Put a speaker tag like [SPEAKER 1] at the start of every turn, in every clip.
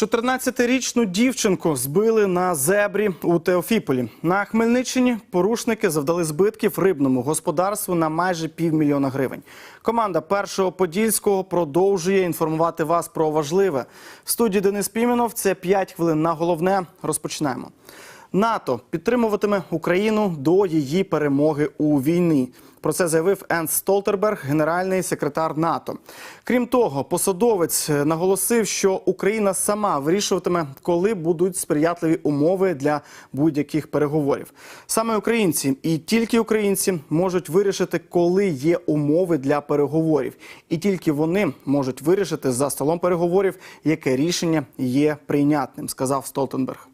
[SPEAKER 1] 14-річну дівчинку збили на зебрі у Теофіполі. На Хмельниччині порушники завдали збитків рибному господарству на майже півмільйона гривень. Команда першого подільського продовжує інформувати вас про важливе. В студії Денис Піменов це 5 хвилин на головне. Розпочинаємо. НАТО підтримуватиме Україну до її перемоги у війні. Про це заявив Енс Столтерберг, генеральний секретар НАТО. Крім того, посадовець наголосив, що Україна сама вирішуватиме, коли будуть сприятливі умови для будь-яких переговорів. Саме українці і тільки українці можуть вирішити, коли є умови для переговорів, і тільки вони можуть вирішити за столом переговорів, яке рішення є прийнятним, сказав Столтенберг.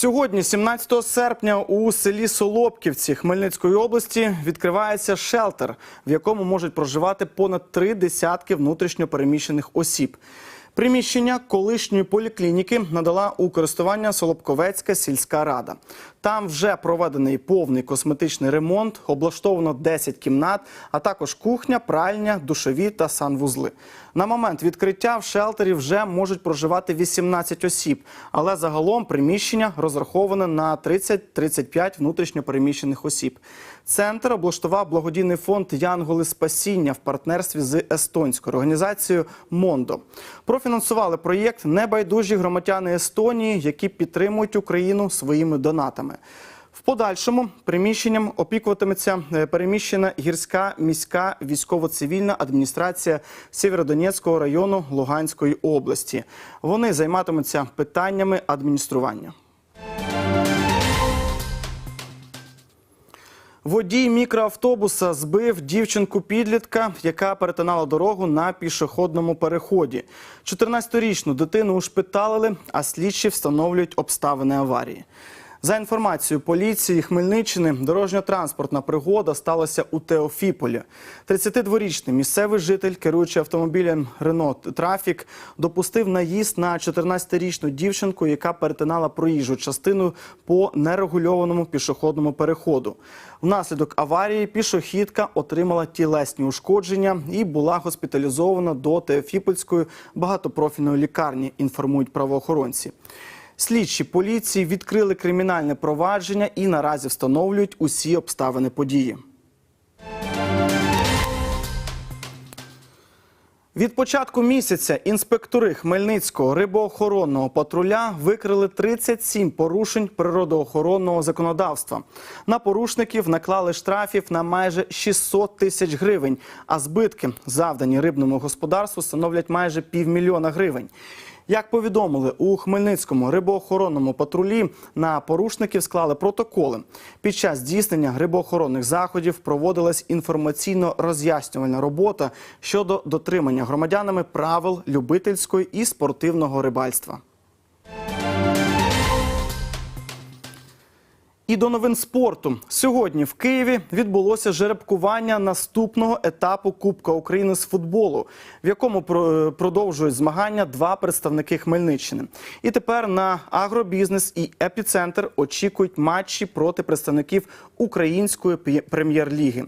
[SPEAKER 1] Сьогодні, 17 серпня, у селі Солопківці Хмельницької області відкривається шелтер, в якому можуть проживати понад три десятки внутрішньопереміщених осіб. Приміщення колишньої поліклініки надала у користування Солобковецька сільська рада. Там вже проведений повний косметичний ремонт, облаштовано 10 кімнат, а також кухня, пральня, душові та санвузли. На момент відкриття в шелтері вже можуть проживати 18 осіб, але загалом приміщення розраховане на 30-35 внутрішньопереміщених осіб. Центр облаштував благодійний фонд Янголи Спасіння в партнерстві з естонською організацією Мондо. Профінансували проєкт небайдужі громадяни Естонії, які підтримують Україну своїми донатами. В подальшому приміщенням опікуватиметься е, переміщена гірська міська військово-цивільна адміністрація Сєвєродонецького району Луганської області. Вони займатимуться питаннями адміністрування. Водій мікроавтобуса збив дівчинку-підлітка, яка перетинала дорогу на пішохідному переході. 14-річну дитину ушпиталили, а слідчі встановлюють обставини аварії. За інформацією поліції Хмельниччини, дорожньо-транспортна пригода сталася у Теофіполі. 32-річний місцевий житель, керуючи автомобілем Рено Трафік, допустив наїзд на 14-річну дівчинку, яка перетинала проїжджу частину по нерегульованому пішохідному переходу. Внаслідок аварії пішохідка отримала тілесні ушкодження і була госпіталізована до Теофіпольської багатопрофільної лікарні. Інформують правоохоронці. Слідчі поліції відкрили кримінальне провадження і наразі встановлюють усі обставини події. Від початку місяця інспектори Хмельницького рибоохоронного патруля викрили 37 порушень природоохоронного законодавства. На порушників наклали штрафів на майже 600 тисяч гривень, а збитки, завдані рибному господарству, становлять майже півмільйона гривень. Як повідомили у Хмельницькому рибоохоронному патрулі, на порушників склали протоколи. Під час здійснення рибоохоронних заходів проводилась інформаційно-роз'яснювальна робота щодо дотримання громадянами правил любительської і спортивного рибальства. І до новин спорту сьогодні в Києві відбулося жеребкування наступного етапу Кубка України з футболу, в якому про- продовжують змагання два представники Хмельниччини. І тепер на агробізнес і епіцентр очікують матчі проти представників української прем'єр-ліги.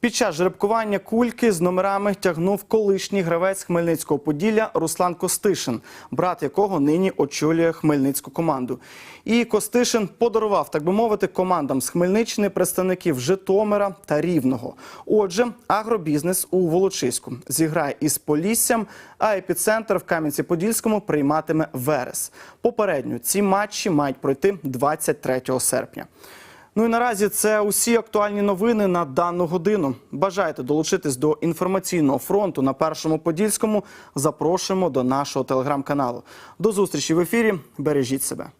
[SPEAKER 1] Під час жеребкування кульки з номерами тягнув колишній гравець Хмельницького Поділля Руслан Костишин, брат якого нині очолює хмельницьку команду. І Костишин подарував, так би мовити, командам з Хмельниччини представників Житомира та Рівного. Отже, агробізнес у Волочиську зіграє із Поліссям, а епіцентр в Кам'янці-Подільському прийматиме Верес. Попередньо ці матчі мають пройти 23 серпня. Ну і наразі це усі актуальні новини на дану годину. Бажаєте долучитись до інформаційного фронту на першому подільському? Запрошуємо до нашого телеграм-каналу. До зустрічі в ефірі. Бережіть себе.